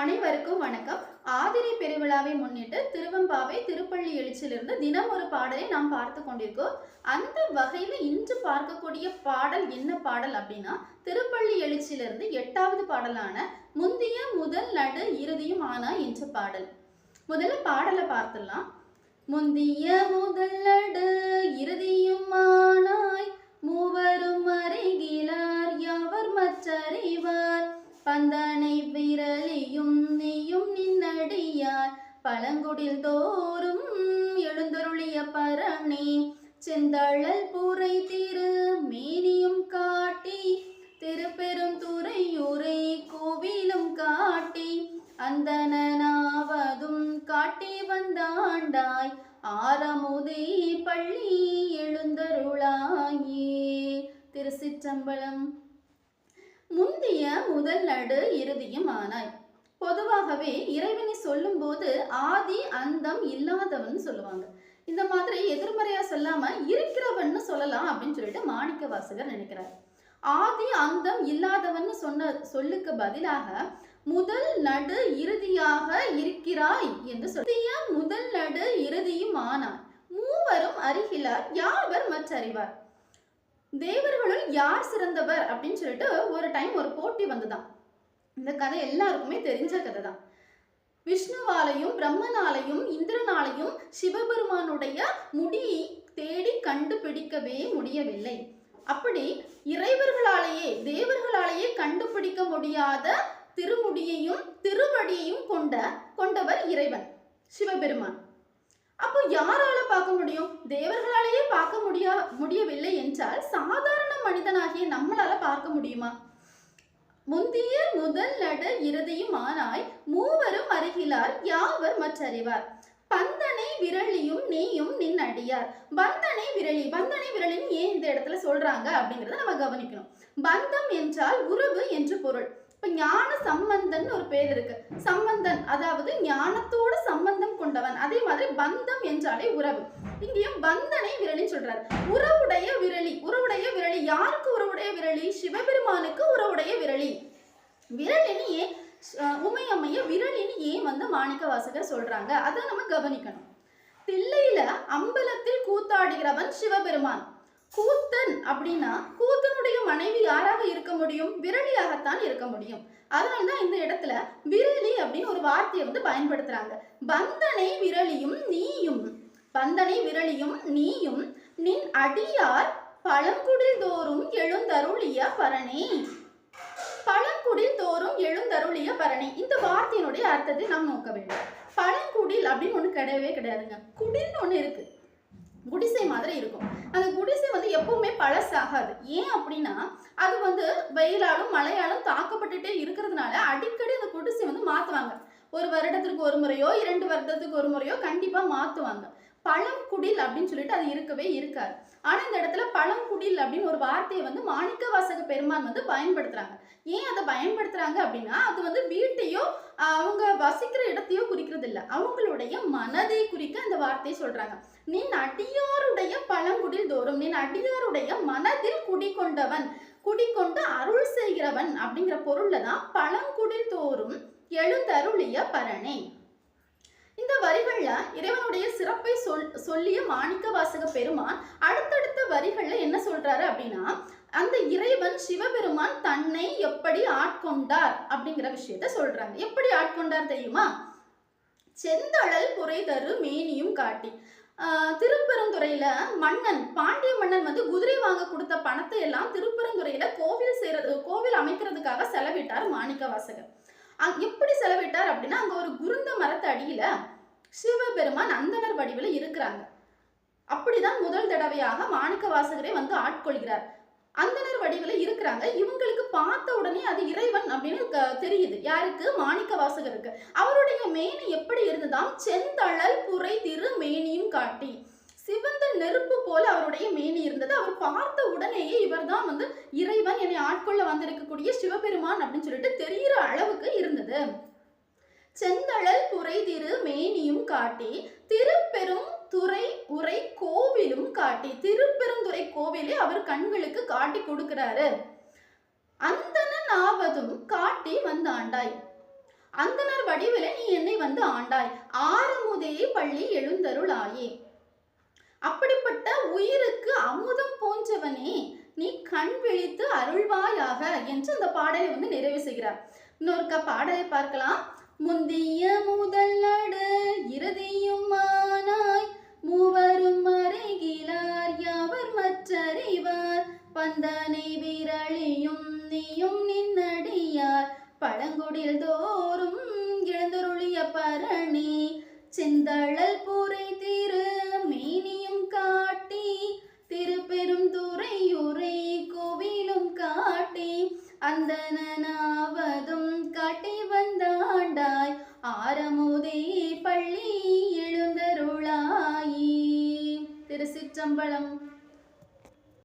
அனைவருக்கும் வணக்கம். ஆதிரை பெருவிழாவை முன்னிட்டு திருவம்பாவை திருப்பள்ளி எழுச்சியிலிருந்து தினம் ஒரு பாடலை நாம் பார்த்து கொண்டிருக்கோம். அந்த வகையில் இன்று பார்க்கக்கூடிய பாடல் என்ன பாடல் அப்படின்னா திருப்பள்ளி எழுச்சியிலிருந்து எட்டாவது பாடலான முந்திய முதல் நடு இறுதியும் ஆனா என்ற பாடல். முதல்ல பாடலை பார்த்துடலாம். முந்திய முதல் நடு பழங்குடில் தோறும் எழுந்தருளிய பரணி செந்தழல் பூரை திரு மேனியும் காட்டி திருப்பெரும் துறையூரை கோவிலும் காட்டி அந்தனாவதும் காட்டி வந்தாண்டாய் ஆரமுதே பள்ளி எழுந்தருளாயே. திருச்சிற்றம்பலம் முந்திய முதல் நடு இறுதியும் ஆனாய். பொதுவாகவே இறைவனை சொல்லும்போது ஆதி அந்தம் இல்லாதவன் சொல்லுவாங்க. இந்த மாதிரி எதிர்மறையா சொல்லாம இருக்கிறவன்னு சொல்லலாம் அப்படின்னு சொல்லிட்டு மாணிக்க வாசகர் நினைக்கிறார். ஆதி அந்தம் இல்லாதவன் சொன்ன சொல்லுக்கு பதிலாக முதல் நடு இறுதியாக இருக்கிறாய் என்று சொல்லிய முதல் நடு இறுதியும் ஆனார் மூவரும் அறிகிறார் யாவர் மற்றறிவார்? தேவர்களுள் யார் சிறந்தவர் அப்படின்னு சொல்லிட்டு ஒரு டைம் ஒரு போட்டி வந்துதான். இந்த கதை எல்லாருக்குமே தெரிஞ்ச கதை தான் விஷ்ணுவாலையும் பிரம்மனாலையும் இந்திரனாலையும் சிவபெருமானுடைய முடியை தேடி கண்டுபிடிக்கவே முடியவில்லை. அப்படி இறைவர்களாலேயே தேவர்களாலேயே கண்டுபிடிக்க முடியாத திருமுடியையும் திருவடியையும் கொண்ட கொண்டவர் இறைவன் சிவபெருமான். அப்போ யாரால பார்க்க முடியும்? தேவர்களாலேயே பார்க்க முடியா முடியவில்லை என்றால் சாதாரண மனிதனாகிய நம்மளால பார்க்க முடியுமா? முந்திய முதல் நட இறுதியும் ஆனாய் மூவரும் அருகிலார் யாவர் மற்றறிவார்? பந்தனை விரலியும் நீயும் நின் அடியார். பந்தனை விரலி பந்தனை விரலின்னு ஏன் இந்த இடத்துல சொல்றாங்க அப்படிங்கறத நம்ம கவனிக்கணும். பந்தம் என்றால் உறவு என்று பொருள். இப்ப ஞான சம்பந்தன் ஒரு பேர் இருக்கு. சம்பந்தன் அதாவது ஞானத்தோட சம்பந்தம் கொண்டவன். அதே மாதிரி பந்தம் என்றாலே உறவு. இங்கேயும் பந்தனை விரலின்னு சொல்றாரு. உறவுடைய யாருக்கு உறவுடைய விரலி? சிவபெருமானுக்கு உறவுடைய விரலி. விரலினியே உமை அஹ், உமையம்மைய வந்து மாணிக்க வாசகர் சொல்றாங்க. அதை நம்ம கவனிக்கணும். தில்லையில அம்பலத்தில் கூத்தாடுகிறவன் சிவபெருமான். கூத்தன் அப்படின்னா கூத்தனுடைய மனைவி யாராக இருக்க முடியும்? விரலியாகத்தான் இருக்க முடியும். அதனால்தான் இந்த இடத்துல விரலி அப்படின்னு ஒரு வார்த்தையை வந்து பயன்படுத்துறாங்க. பந்தனை விரலியும் நீயும். பந்தனை விரலியும் நீயும் நின் அடியார் பழங்குடில் தோறும் எழுந்தருளிய பரணி. பழங்குடில் தோறும் எழுந்தருளிய பரணி. இந்த வார்த்தையினுடைய அர்த்தத்தை நாம் நோக்க வேண்டும். பழங்குடில் அப்படின்னு ஒண்ணு கிடையவே கிடையாதுங்க. குடில்னு ஒண்ணு இருக்கு. குடிசை மாதிரி இருக்கும். அந்த குடிசை வந்து எப்பவுமே பழசாகாது. ஏன் அப்படின்னா அது வந்து வெயிலாலும் மழையாலும் தாக்கப்பட்டுட்டே இருக்கிறதுனால அடிக்கடி அந்த குடிசை வந்து மாத்துவாங்க. ஒரு வருடத்திற்கு ஒரு முறையோ இரண்டு வருடத்துக்கு ஒரு முறையோ கண்டிப்பா மாத்துவாங்க. பழங்குடில் அப்படின்னு சொல்லிட்டு அது இருக்கவே இருக்காது. ஆனால் இந்த இடத்துல பழங்குடில் அப்படின்னு ஒரு வார்த்தையை வந்து மாணிக்க வாசக பெருமான் வந்து பயன்படுத்துறாங்க. ஏன் அதை பயன்படுத்துறாங்க அப்படின்னா அது வந்து வீட்டையோ அவங்க வசிக்கிற இடத்தையோ குறிக்கிறது இல்லை அவங்களுடைய மனதை குறிக்க அந்த வார்த்தையை சொல்றாங்க. நீ அடியாருடைய பழங்குடில் தோறும் நீ அடியாருடைய மனதில் குடிகொண்டவன் குடிக்கொண்டு அருள் செய்கிறவன் அப்படிங்கிற பொருள்ல தான் பழங்குடில் தோறும் எழுந்தருளிய பரணே இந்த வரிகள்ல இறைவனுடைய சிறப்பை சொல் சொல்லிய மாணிக்க வாசக பெருமான் அடுத்தடுத்த வரிகள்ல என்ன சொல்றாரு அப்படின்னா அந்த இறைவன் சிவபெருமான் தன்னை எப்படி ஆட்கொண்டார் அப்படிங்கிற விஷயத்த சொல்றாங்க. எப்படி ஆட்கொண்டார் தெரியுமா? செந்தழல் புரைதரு மேனியும் காட்டி. திருப்பெருந்துறையில மன்னன் பாண்டிய மன்னன் வந்து குதிரை வாங்க கொடுத்த பணத்தை எல்லாம் திருப்பெருந்துறையில கோவில் செய்யறது கோவில் அமைக்கிறதுக்காக செலவிட்டார் மாணிக்க வாசகர். அங் எப்படி செலவிட்டார் அப்படின்னா அங்க ஒரு குருந்த மரத்து அடியில சிவபெருமான் அந்தணர் வடிவில் இருக்கிறாங்க. அப்படிதான் முதல் தடவையாக மாணிக்க வாசகரே வந்து ஆட்கொள்கிறார். அந்தணர் வடிவில் இருக்கிறாங்க. இவங்களுக்கு பார்த்த உடனே அது இறைவன் அப்படின்னு தெரியுது. யாருக்கு? மாணிக்க வாசகருக்கு அவருடைய மேனி எப்படி இருந்ததாம்? செந்தழல் புரை திரு மேனியும் காட்டி. சிவந்த நெருப்பு போல அவருடைய மேனி இருந்தது. அவர் பார்த்த உடனேயே இவர்தான் வந்து இறைவன் என்னை ஆட்கொள்ள வந்திருக்கக்கூடிய சிவபெருமான் அப்படின்னு சொல்லிட்டு தெரிகிற அளவுக்கு இருந்தது. செந்தழல் புரை திரு மேனியும் காட்டி திருப்பெரும் துறை உரை கோவிலும் காட்டி திருப்பெருந்துறை கோவிலை அவர் கண்களுக்கு காட்டி கொடுக்கிறாரு. அந்தனன் ஆவதும் காட்டி வந்து ஆண்டாய். அந்தனர் வடிவில நீ என்னை வந்து ஆண்டாய். ஆறுமுதே பள்ளி எழுந்தருளாயே. அப்படிப்பட்ட உயிருக்கு அமுதம் போன்றவனே நீ கண் விழித்து அருள்வாயாக என்று அந்த பாடலை வந்து நிறைவு செய்கிறார். இன்னொருக்க பாடலை பார்க்கலாம். முந்திய முதல் நடு இறுதியும் ஆனாய் மூவரும் அருகிலார் யாவர் மற்றறிவார்? பந்தனை விரளியும் நீயும் நின்னடியார் பழங்குடில் தோறும் எழுந்தருளிய பரணி செந்தழல் பூரை திரு அந்தனாவதும் காட்டி வந்தாண்டாய் ஆரமுதே பள்ளி எழுந்தருளாயி. திருச்சிற்றம்பலம்